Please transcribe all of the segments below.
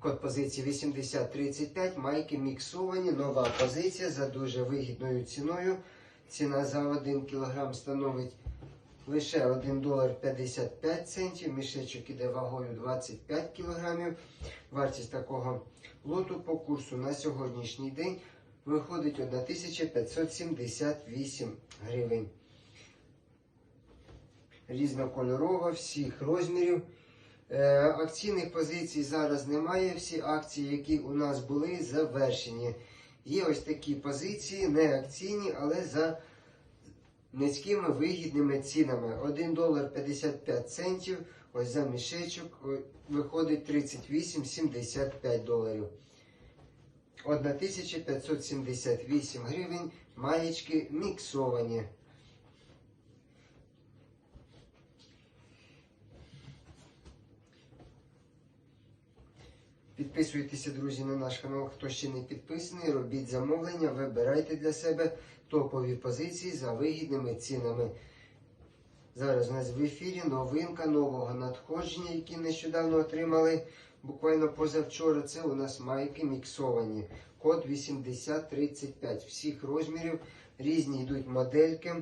Код позиції 8035, майки міксовані, нова позиція за дуже вигідною ціною. Ціна за 1 кг становить лише 1 долар 55 центів. Мішечок іде вагою 25 кг. Вартість такого лоту по курсу на сьогоднішній день виходить 1578 гривень. Різнокольорова, всіх розмірів. Е, Акційних позицій зараз немає. Всі акції, які у нас були, завершені. Є ось такі позиції, не акційні, але за низькими вигідними цінами. 1 долар 55 центів. Ось за мішечок виходить 38,75 доларів. 1578 гривень. Маєчки міксовані. Підписуйтеся, друзі, на наш канал, хто ще не підписаний, робіть замовлення, вибирайте для себе топові позиції за вигідними цінами. Зараз у нас в ефірі новинка нового надходження, які нещодавно отримали. Буквально позавчора це у нас майки міксовані. Код 8035. Всіх розмірів, різні йдуть модельки.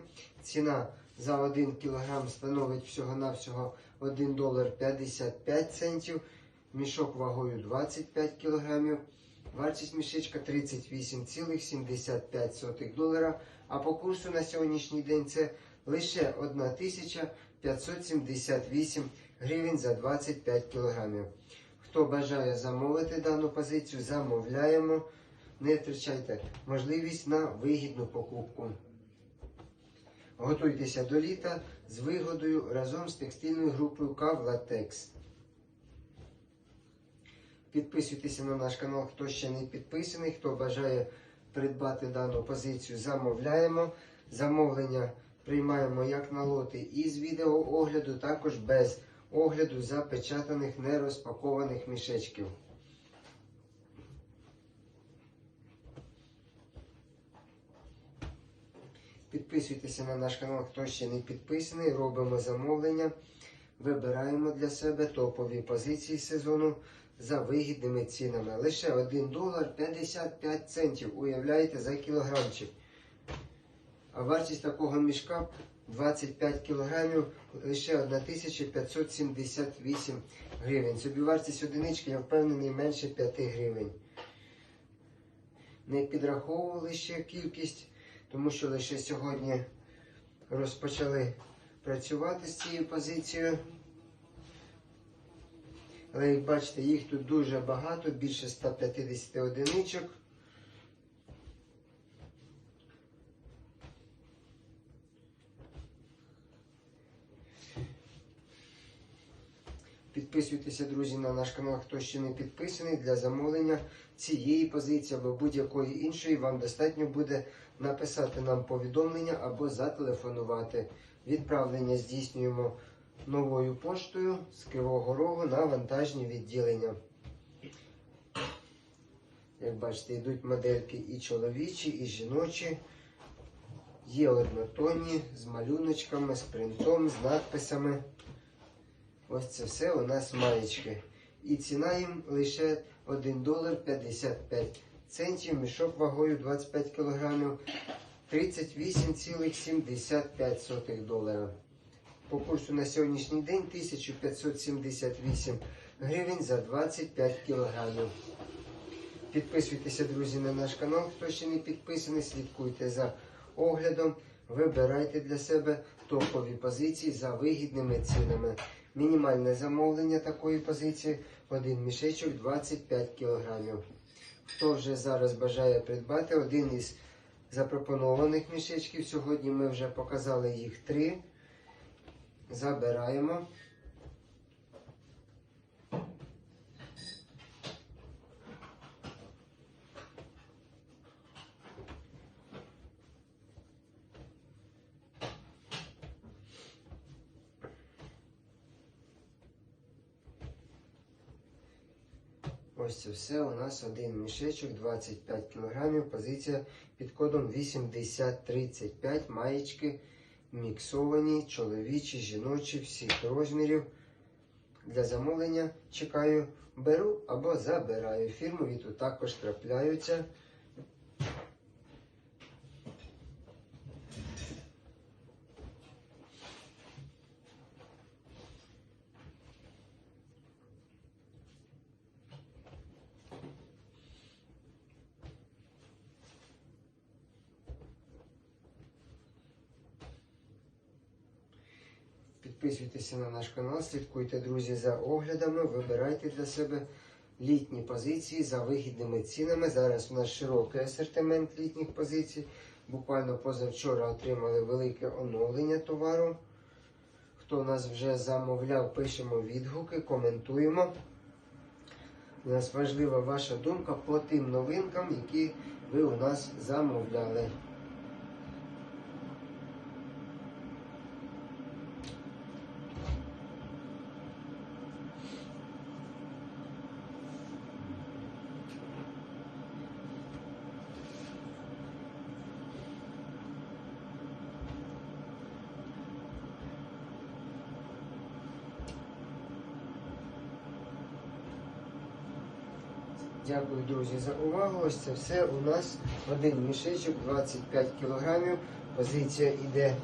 Ціна за 1 кг становить всього-навсього 1 долар 55 центів. Мішок вагою 25 кг. Вартість мішечка 38,75 долара. А по курсу на сьогоднішній день це лише 1578 гривень за 25 кг. Хто бажає замовити дану позицію, замовляємо. Не втрачайте можливість на вигідну покупку. Готуйтеся до літа з вигодою разом з текстильною групою Кавлатекс. Підписуйтеся на наш канал, хто ще не підписаний, хто бажає придбати дану позицію, замовляємо. Замовлення приймаємо як на лоти із відеоогляду, також без огляду запечатаних нерозпакованих мішечків. Підписуйтеся на наш канал, хто ще не підписаний. Робимо замовлення. Вибираємо для себе топові позиції сезону за вигідними цінами. Лише 1 долар 55 центів. Уявляєте, за кілограмчик. А вартість такого мішка 25 кілограмів лише 1578 гривень. Собівартість одинички, я впевнений, менше 5 гривень. Не підраховували ще кількість, тому що лише сьогодні розпочали працювати з цією позицією. Але як бачите, їх тут дуже багато, більше 150 одиничок. Підписуйтеся, друзі, на наш канал, хто ще не підписаний для замовлення цієї позиції або будь-якої іншої. Вам достатньо буде написати нам повідомлення або зателефонувати. Відправлення здійснюємо новою поштою з Кривого Рогу на вантажні відділення. Як бачите, йдуть модельки і чоловічі, і жіночі. Є однотонні з малюночками, з принтом, з надписами. Ось це все у нас маєчки. І ціна їм лише 1 долар 55 центів, мішок вагою 25 кілограмів, 38,75 долара. По курсу на сьогоднішній день 1578 гривень за 25 кілограмів. Підписуйтеся, друзі, на наш канал. Хто ще не підписаний, слідкуйте за оглядом. Вибирайте для себе топові позиції за вигідними цінами. Мінімальне замовлення такої позиції один мішечок 25 кілограмів. Хто вже зараз бажає придбати один із запропонованих мішечків, сьогодні ми вже показали їх три. Забираємо. Ось це все. У нас один мішечок, 25 кг. Позиція під кодом 8035. Маєчки міксовані, чоловічі, жіночі, всіх розмірів. Для замовлення. Чекаю, беру або забираю. Фірмові тут також трапляються. Підписуйтеся на наш канал, слідкуйте, друзі, за оглядами, вибирайте для себе літні позиції за вигідними цінами. Зараз у нас широкий асортимент літніх позицій. Буквально позавчора отримали велике оновлення товару. Хто нас вже замовляв, пишемо відгуки, коментуємо. У нас важлива ваша думка по тим новинкам, які ви у нас замовляли. Дякую, друзі, за увагу. Ось це все у нас один мішечок 25 кілограмів. Позиція йде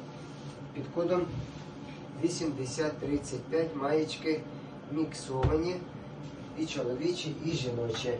під кодом 8035 маєчки міксовані і чоловічі, і жіночі.